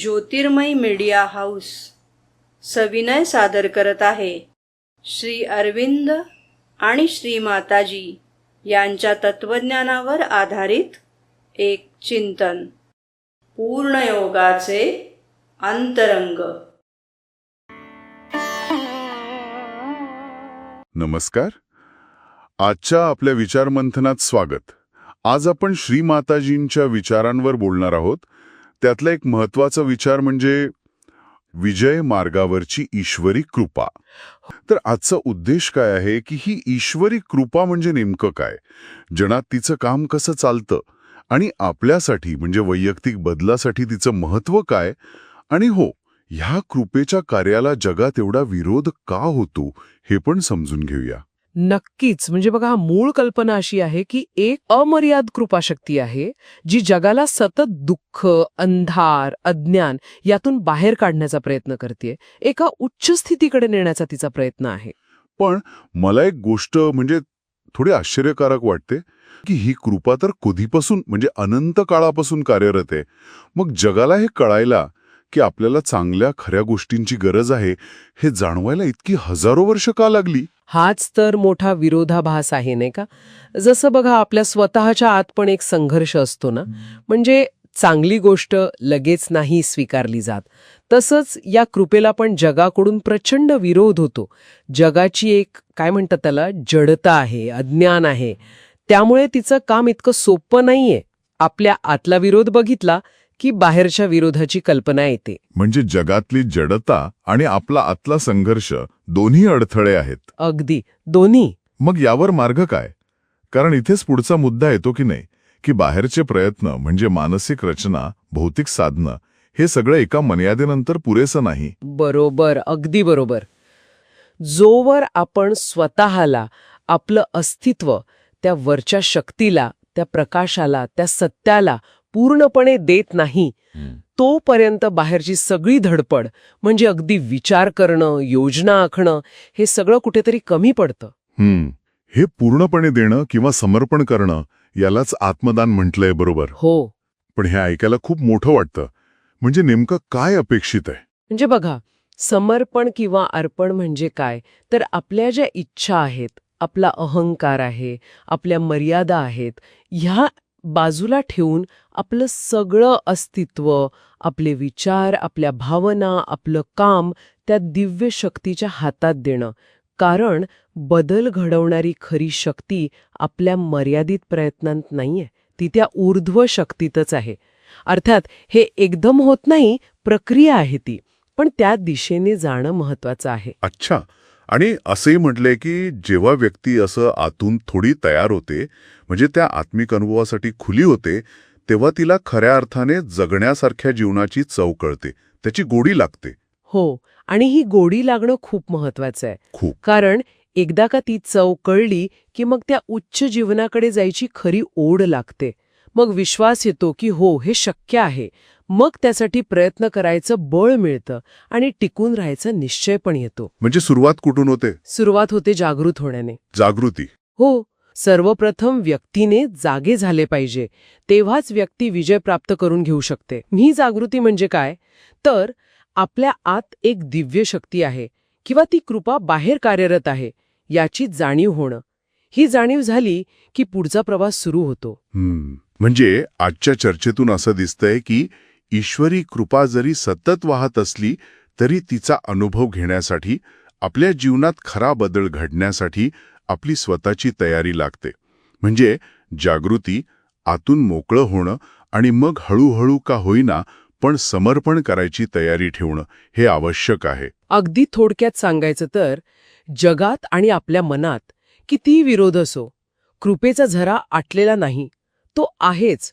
ज्योतिर्मय media house सविनय सादर करत आहे. श्री अरविंद आणि श्री माताजी यांच्या तत्वज्ञानावर आधारित एक चिंतन. पूर्णयोगाचे अंतरंग. नमस्कार. आजच्या आपल्या विचारमंथनात स्वागत. आज आपण श्री माताजींच्या विचारांवर बोलणार आहोत. त्यातला एक महत्त्वाचा विचार म्हणजे विजय मार्गावरची ईश्वरी कृपा. तर आजचा उद्देश काय आहे की ही ईश्वरी कृपा म्हणजे नेमकं काय? जनात तिचं काम कसं चालतं? आणि आपल्यासाठी म्हणजे वैयक्तिक बदलासाठी तिचं महत्त्व काय? आणि हो ह्या कृपेच्या कार्याला जगात एवढा विरोध का होतो? हे पण समजून घेऊया. नक्कीच. म्हणजे बघा मूळ कल्पना अशी आहे की एक अमर्याद कृपाशक्ती आहे जी जगाला सतत दुःख अंधार अज्ञान यातून बाहेर काढण्याचा प्रयत्न करते एका उच्च स्थितीकडे नेण्याचा तिचा प्रयत्न आहे. पण मला एक गोष्ट म्हणजे थोडी आश्चर्यकारक वाटते की ही कृपा तर कधीपासून म्हणजे अनंत काळापासून कार्यरत आहे. मग जगाला हे कळायला की आपल्याला चांगल्या खऱ्या गोष्टींची गरज आहे हे जाणवायला इतकी हजारो वर्ष का लागली? हाच तर मोठा विरोधाभास आहे नाही का? जसं बघा आपल्या स्वतःच्या आत पण एक संघर्ष असतो ना? म्हणजे चांगली गोष्ट लगेच नाही स्वीकारली जात. तसंच या कृपेला पण जगाकडून प्रचंड विरोध होतो. जगाची एक काय म्हणतात त्याला? जडता आहे अज्ञान आहे. त्यामुळे तिचं काम इतकं सोपं नाहीये. आपल्या आतला विरोध बघितला की बाहेरच्या विरोधाची कल्पना येते. म्हणजे जगातली जडता आणि आपला आतला संघर्ष दोन्ही अडथळे आहेत. अगदी. दोन्ही. मग यावर मार्ग काय? कारण इथेच पुढचा मुद्दा येतो की नाही की बाहेरचे प्रयत्न म्हणजे मानसिक रचना भौतिक साधनं हे सगळं एका मर्यादेनंतर पुरेसं नाही. बरोबर. अगदी बरोबर. जोवर आपण स्वतःला आपलं अस्तित्व त्या वरच्या शक्तीला त्या प्रकाशाला त्या सत्याला पूर्णपणे देत नाही तोपर्यंत बाहेरची सगळी धडपड म्हणजे अगदी विचार करणं योजना आखणं हे सगळं कुठेतरी कमी पडतं. हम्म. हे पूर्णपणे देणं किंवा समर्पण करणं यालाच आत्मदान म्हटलंय बरोबर? हो. पण हे ऐकायला खूप मोठं वाटतं. म्हणजे नेमकं काय अपेक्षित आहे? म्हणजे बघा समर्पण किंवा अर्पण म्हणजे काय? तर आपल्या ज्या इच्छा आहेत आपला अहंकार आहे आपल्या मर्यादा आहेत ह्या बाजूला ठेवून आपलं सगळं अस्तित्व आपले विचार आपल्या भावना आपलं काम त्या दिव्य शक्तीच्या हातात देणं. कारण बदल घडवणारी खरी शक्ती आपल्या मर्यादित प्रयत्नांत नाहीये. ती त्या ऊर्ध्व शक्तीतच आहे. अर्थात हे एकदम होत नाही प्रक्रिया आहे ती. पण त्या दिशेने जाणं महत्वाचं आहे. अच्छा. आणि असंही म्हटलंय की जेव्हा व्यक्ती असं आतून थोडी तयार होते म्हणजे त्या आत्मिक अनुभवासाठी खुली होते तेव्हा तिला खऱ्या अर्थाने जगण्यासारख्या जीवनाची चव कळते. त्याची गोडी लागते. हो आणि ही गोडी लागणं खूप महत्वाचं आहे. खूप. कारण एकदा का ती चव कळली की मग त्या उच्च जीवनाकडे जायची खरी ओढ लागते. मग विश्वास येतो की हो हे शक्य आहे. मग त्यासाठी प्रयत्न करायचं बळ मिळतं आणि टिकून राहायचा निश्चय पण येतो. म्हणजे सुरुवात कुठून होते? सुरुवात होते जागृत होण्याने. जागृती. हो सर्वप्रथम व्यक्तीने जागे झाले पाहिजे तेव्हाच व्यक्ती विजय प्राप्त करून घेऊ शकते. ही जागृती म्हणजे काय? तर आपल्या आत एक दिव्य शक्ती आहे किंवा ती कृपा बाहेर कार्यरत आहे याची जाणीव होणं. ही जाणीव झाली की पुढचा प्रवास सुरू होतो. हम्म. म्हणजे आजच्या चर्चेतून असं दिसतंय की ईश्वरी कृपा जरी सतत वाहत असली तरी तिचा अनुभव घेण्यासाठी आपल्या जीवनात खरा बदल घडण्यासाठी आपली स्वतःची तयारी लागते. म्हणजे जागृती आतून मोकळं होणं आणि मग हळूहळू का होईना पण समर्पण करायची तयारी ठेवणं हे आवश्यक आहे. अगदी थोडक्यात सांगायचं तर जगात आणि आपल्या मनात कितीही विरोध असो कृपेचा झरा आटलेला नाही तो आहेच.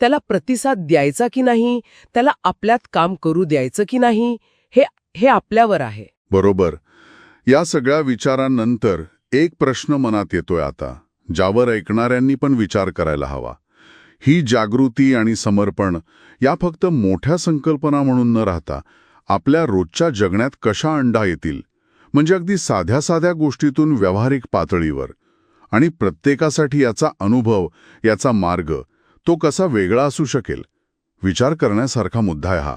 त्याला प्रतिसाद द्यायचा की नाही त्याला आपल्यात काम करू द्यायचं की नाही हे हे आपल्यावर आहे. बरोबर. या सगळ्या विचारांनंतर एक प्रश्न मनात येतोय आता ज्यावर ऐकणाऱ्यांनी पण विचार करायला हवा. ही जागृती आणि समर्पण या फक्त मोठ्या संकल्पना म्हणून न राहता आपल्या रोजच्या जगण्यात कशा अंडा येतील? म्हणजे अगदी साध्या साध्या गोष्टीतून व्यावहारिक पातळीवर. आणि प्रत्येकासाठी याचा अनुभव याचा मार्ग तो कसा वेगळा असू शकेल? विचार करण्यासारखा मुद्दा आहे हा.